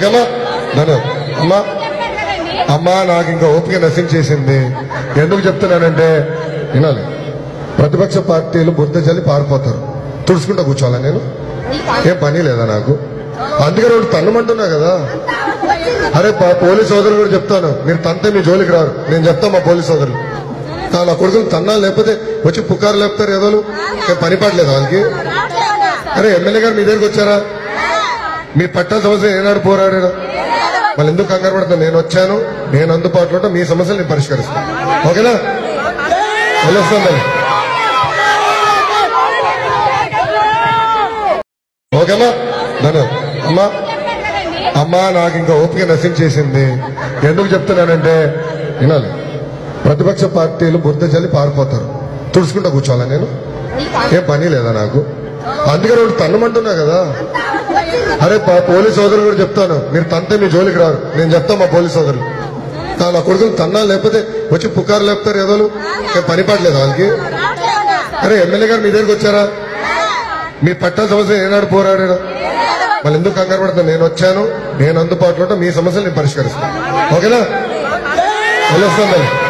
ఓకేమ్మా? నన్ను అమ్మా. అమ్మా నాకు ఇంకా ఓపిక నశించేసింది. ఎందుకు చెప్తున్నానంటే వినాలి. ప్రతిపక్ష పార్టీలు బురద చల్లి పారిపోతారు. తుడుచుకుంటా కూర్చోవాలా నేను? ఏం పని లేదా నాకు? అందుకని ఒకటి తన్నమంటున్నా కదా. అరే పా- పోలీస్ సోదరులు కూడా చెప్తాను. మీరు తంతే మీ జోలికి రారు. నేను చెప్తాను మా పోలీస్ సోదరులు. నా కొడుకులు తన్నా లేకపోతే వచ్చి పుకారు లేపుతారు ఏదో పని పడలేదు వాళ్ళకి? అరే ఎమ్మెల్యే గారు మీ దగ్గరికి వచ్చారా? మీ పట్టాల సమస్య ఏనాడు పోరాడాడు వాళ్ళు ఎందుకు కంగారు పడతాను నేను వచ్చాను నేను అందుబాటులో ఉంటా, మీ సమస్యలు నేను పరిష్కరిస్తాను. ఓకేనా? వెళ్ళొస్తాను మరి. ఓకేమ్మా? ధను అమ్మా అమ్మా నాకు ఇంకా ఓపిక నశించేసింది. ఎందుకు చెప్తున్నానంటే వినాలి. ప్రతిపక్ష పార్టీలు బురద చల్లి పారిపోతారు. తుడుచుకుంటా కూర్చోవాలా నేను? ఏం పని లేదా నాకు? అందుకని ఒకటి తన్నమంటున్నా కదా. అరే పా- పోలీస్ సోదరులు కూడా చెప్తాను. మీరు తంతే మీ జోలికి రారు. నేను చెప్తాను మా పోలీస్ సోదరులు. నా కొడుకులు తన్నా లేకపోతే వచ్చి పుకారు లేపుతారు ఏదో పని పడలేదు వాళ్ళకి. అరే ఎమ్మెల్యే గారు మీ దగ్గరికి వచ్చారా? మీ పట్టాల సమస్య ఏనాడు పోరాడాడు? వాళ్ళు ఎందుకు కంగారు పడతాను నేను వచ్చాను. నేను అందుబాటులో ఉంటా, మీ సమస్యలు నేను పరిష్కరిస్తాను. ఓకేనా? వెళ్ళొస్తాను